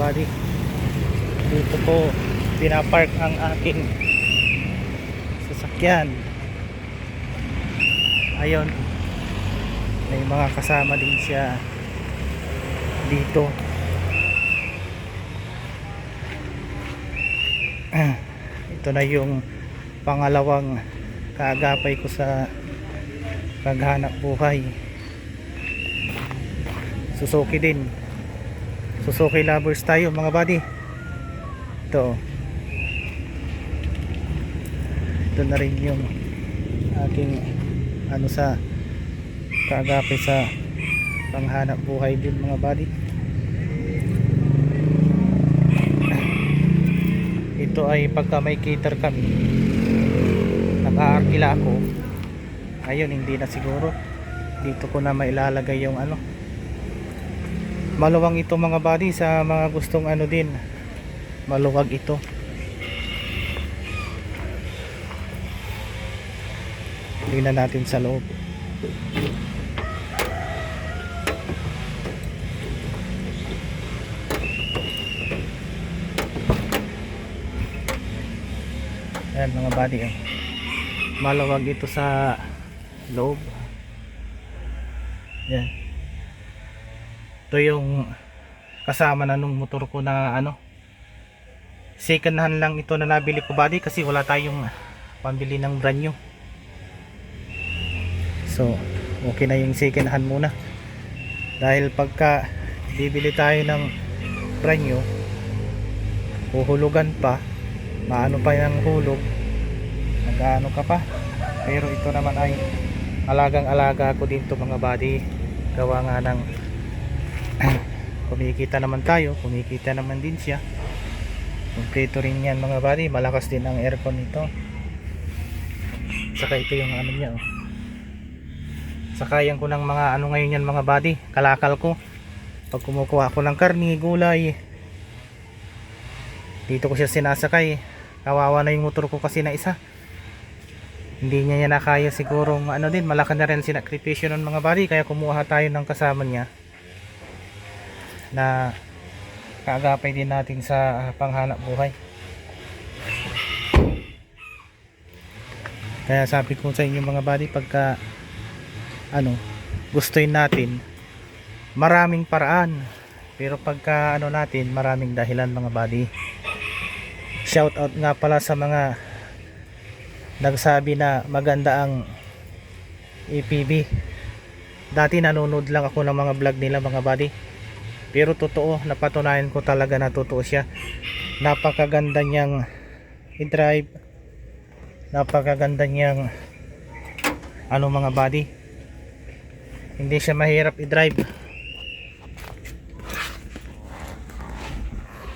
buddy dito po pinapark ang aking sasakyan. Ayun may mga kasama din siya dito. Ito na yung pangalawang kaagapay ko sa paghanap buhay. Suzuki din Suzuki lovers tayo mga buddy. Ito ito na rin yung aking ano sa kaagapay sa panghanap buhay din mga buddy. Ito ay pagka may cater kami naka-arkila ako. Ayun hindi na siguro. Dito ko na mailalagay yung ano maluwang ito mga buddy sa mga gustong ano din maluwag ito tingnan natin sa loob Ayan mga buddy oh. Maluwag ito sa loob. Yan. Ito yung kasama na nung motor ko na ano. Second hand lang ito na nabili ko buddy kasi wala tayong pambili ng brand new. So, okay na yung second hand muna. Dahil pagka bibili tayo ng brand new, uhulugan pa, maano pa yung hulog, nag-ano ka pa. Pero ito naman ay alagang alaga ko din to mga buddy. Gawa nga ng kumikita naman tayo, kumikita naman din siya. Kompleto rin yan mga buddy, malakas din ang aircon nito. Saka ito yung ano niya oh. Sakayan ko ng mga ano ngayon yan mga buddy, kalakal ko. Pag kumukuha ako ng karni, gulay, dito ko siya sinasakay. Kawawa na yung motor ko kasi na isa. Hindi niya niya nakaya siguro ano din, malaki na rin sinakripisyo ng mga buddy kaya kumuha tayo ng kasama niya na kaagapay din natin sa ah, panghanap buhay. Kaya sabi ko sa inyo mga buddy pagka ano gustuin natin maraming paraan. Pero pagka ano natin maraming dahilan mga buddy. Shout out nga pala sa mga nagsabi na maganda ang EPB dati nanonood lang ako ng mga vlog nila mga buddy pero totoo napatunayan ko talaga na totoo siya. Napakaganda niyang i-drive. Napakaganda niyang ano mga buddy hindi siya mahirap i-drive.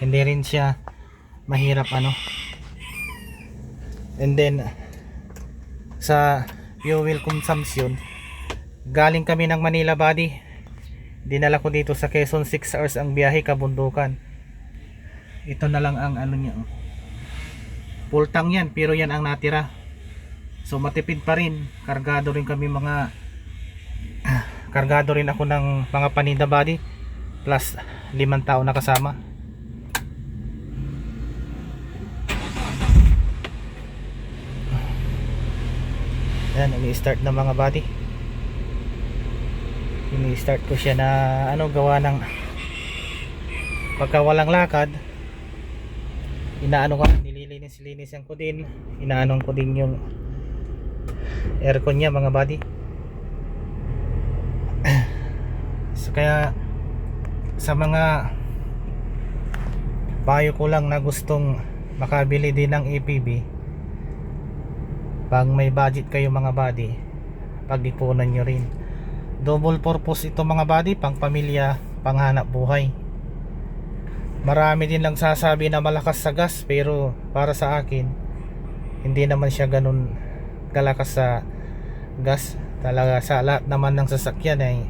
Hindi rin siya mahirap ano. And then sa fuel consumption galing kami ng Manila body dinala ko dito sa Quezon 6 hours ang biyahe kabundukan. Ito na lang ang ano niya. Full tank yan pero yan ang natira. So matipid pa rin. Kargado rin kami mga kargado rin ako ng mga paninda body plus limang tao na kasama. Ayan, ini-start na mga body. Ini-start ko siya na ano gawa ng pagka walang lakad inaano ko nililinis-linisan ko din inaanong ko din yung aircon niya mga body so kaya sa mga payo ko lang na gustong makabili din ng APB pag may budget kayo mga body pag-ipunan nyo rin double purpose ito mga body pang pamilya panghanap buhay. Marami din lang sasabi na malakas sa gas pero para sa akin hindi naman siya ganun kalakas sa gas. Talaga sa lahat naman ng sasakyan ay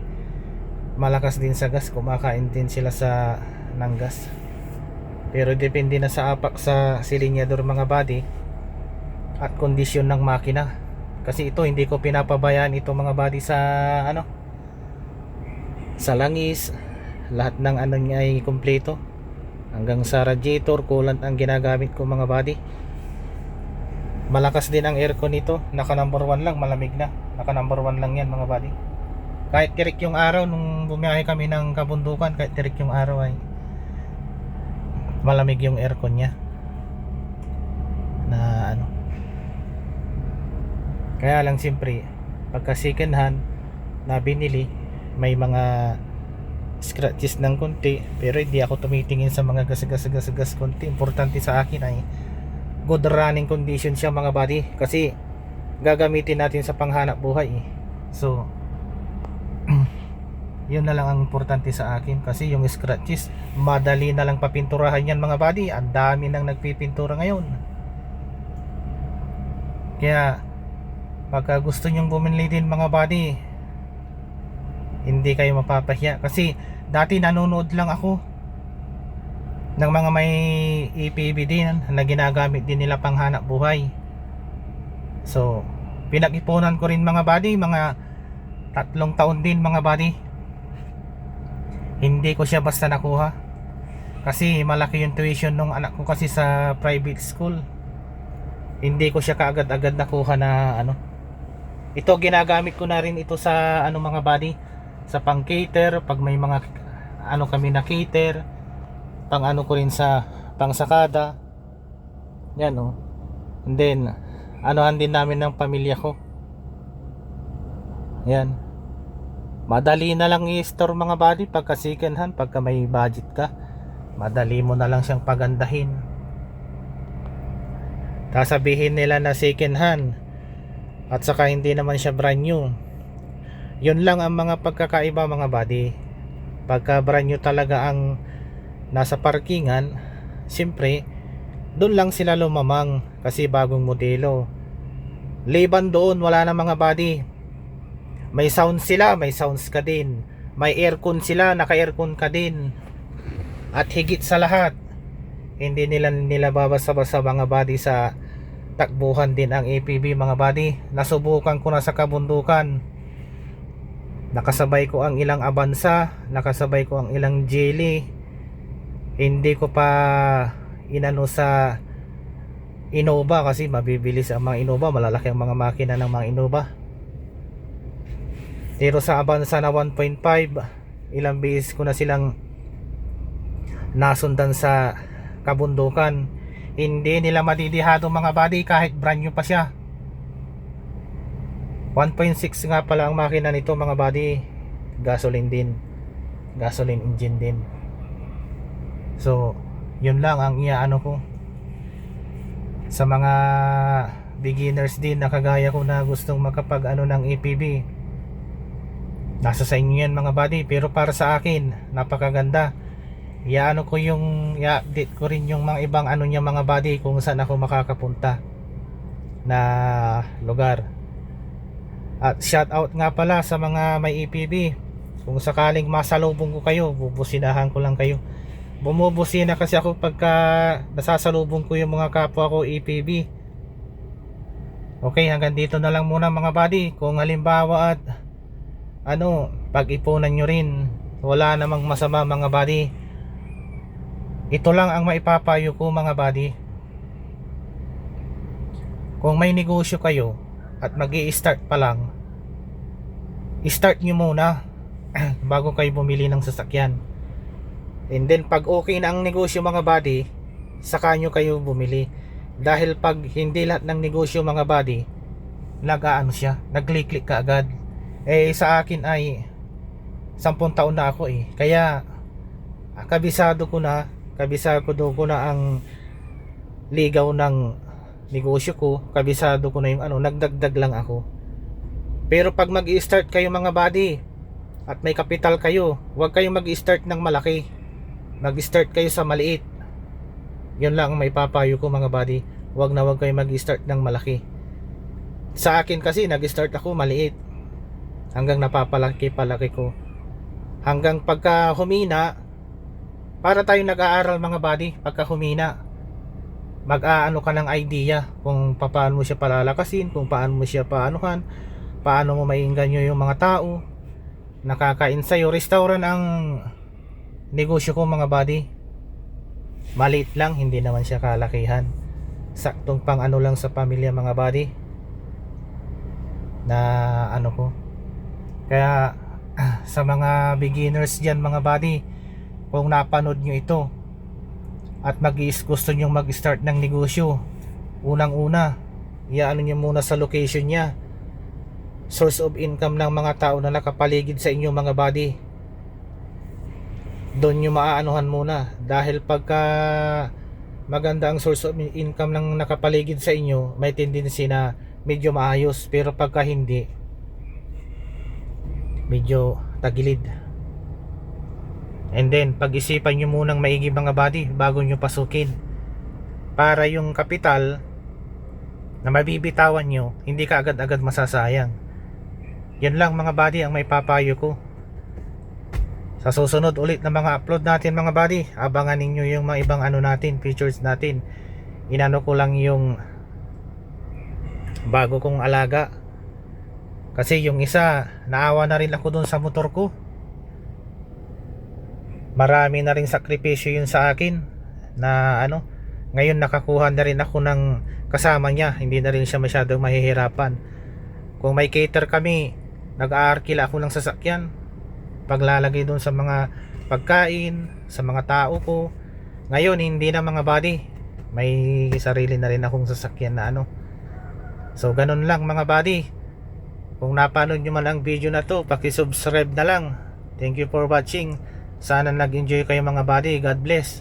malakas din sa gas kumakain din sila sa ng gas. Pero depende na sa apak sa silinyador mga body at kondisyon ng makina. Kasi ito hindi ko pinapabayaan ito mga body sa ano sa langis lahat ng ano niya ay kumpleto. Hanggang sa radiator coolant ang ginagamit ko mga buddy. Malakas din ang aircon nito. Naka number 1 lang malamig na. Naka number 1 lang yan mga buddy. Kahit tirik yung araw nung bumiyahe kami ng kabundukan kahit tirik yung araw ay malamig yung aircon niya. Na ano. Kaya lang siyempre pagka second hand na binili may mga scratches ng konti pero hindi ako tumitingin sa mga gas-gas-gas-gas konti. Importante sa akin ay good running condition siya mga buddy. Kasi gagamitin natin sa panghanap buhay eh. so yun na lang ang importante sa akin. Kasi yung scratches madali na lang papinturahan yan mga buddy. Ang dami nang nagpipintura ngayon. Kaya pagka gusto nyong bumili din mga buddy hindi kayo mapapahiya. Kasi dati nanonood lang ako ng mga may EPB din na ginagamit din nila pang hanap buhay. So pinag-ipunan ko rin mga buddy mga tatlong taon din mga buddy. Hindi ko siya basta nakuha. Kasi malaki yung tuition nung anak ko kasi sa private school. Hindi ko siya kaagad-agad nakuha na ano. Ito ginagamit ko na rin ito sa ano mga buddy sa pang cater pag may mga ano kami na cater pang ano ko rin sa pang sakada. Yan oh. And then anuhan din namin ng pamilya ko. Yan. Madali na lang i-store mga buddy pagka second hand pagka may budget ka. Madali mo na lang siyang pagandahin. Sasabihin nila na second hand at saka hindi naman siya brand new yun lang ang mga pagkakaiba mga buddy. Pagka brand new talaga ang nasa parkingan siyempre doon lang sila lumamang kasi bagong modelo. Liban doon wala na mga buddy. May sound sila may sounds ka din. May aircon sila naka aircon ka din. At higit sa lahat hindi nila nila babasa-basa mga buddy sa takbuhan din ang APB mga buddy. Nasubukan ko na sa kabundukan nakasabay ko ang ilang Avanza nakasabay ko ang ilang Jelly. Hindi ko pa inano sa Innova kasi mabibilis ang mga Innova malalaki ang mga makina ng mga Innova. Pero sa Avanza na 1.5 ilang beses ko na silang nasundan sa kabundukan. Hindi nila madidihado mga body kahit brand new pa siya 1.6 nga pala ang makina nito mga body gasoline din. Gasoline engine din. So yun lang ang iaano ko. Sa mga beginners din na kagaya ko na gustong makapag ano ng APB nasa sa inyo yan mga body pero para sa akin napakaganda. Iaano ko yung i-update ko rin yung mga ibang ano niya mga body kung saan ako makakapunta na lugar at shout out nga pala sa mga may EPB kung sakaling masalubong ko kayo bubusinahan ko lang kayo. Bumubusina kasi ako pagka nasasalubong ko yung mga kapwa ko EPB okay hanggang dito na lang muna mga buddy. Kung halimbawa at ano pag-ipunan nyo rin wala namang masama mga buddy. Ito lang ang maipapayo ko mga buddy. Kung may negosyo kayo at mag start pa lang. I-start nyo muna bago kayo bumili ng sasakyan. And then pag okay na ang negosyo mga buddy saka nyo kayo bumili. Dahil pag hindi lahat ng negosyo mga buddy nag-aano siya nag-click-click ka agad. Eh sa akin ay 10 taon na ako eh. Kaya kabisado ko na kabisado ko na ang ligaw ng negosyo ko kabisado ko na yung ano nagdagdag lang ako. Pero pag mag start kayo mga buddy at may kapital kayo huwag kayong mag start ng malaki. Mag start kayo sa maliit. Yun lang ang may papayo ko mga buddy. Huwag na huwag kayo mag start ng malaki. Sa akin kasi nag start ako maliit. Hanggang napapalaki palaki ko. Hanggang pagka humina para tayo nag-aaral mga buddy pagka humina mag-aano ka ng idea kung paano mo siya palalakasin kung paano mo siya paanuhan paano mo maiinganyo yung mga tao. Nakakain sa'yo. Restaurant ang negosyo ko mga buddy. Maliit lang hindi naman siya kalakihan. Saktong pang ano lang sa pamilya mga buddy. Na ano ko. Kaya sa mga beginners dyan mga buddy kung napanood nyo ito at mag gusto nyo mag start ng negosyo. Unang una iyaano nyo muna sa location nya source of income ng mga tao na nakapaligid sa inyo mga buddy doon nyo maaanuhan muna. Dahil pagka maganda ang source of income ng nakapaligid sa inyo may tendency na medyo maayos. Pero pagka hindi medyo tagilid and then pag-isipan nyo munang maigi mga body bago nyo pasukin para yung kapital na mabibitawan nyo hindi ka agad-agad masasayang yan lang mga body ang may papayo ko sa susunod ulit na mga upload natin mga buddy, abangan ninyo yung mga ibang ano natin, features natin. Inano ko lang yung bago kong alaga. Kasi yung isa, naawa na rin ako dun sa motor ko. Marami na rin sakripisyo yun sa akin na ano, ngayon nakakuha na rin ako ng kasama niya, hindi na rin siya masyadong mahihirapan. Kung may cater kami, nag-aarkila ako ng sasakyan, paglalagay doon sa mga pagkain, sa mga tao ko. Ngayon, hindi na mga body. May sarili na rin akong sasakyan na ano. So, ganun lang mga body. Kung napanood nyo man ang video na to, pakisubscribe na lang. Thank you for watching. Sana nag-enjoy kayo mga body. God bless.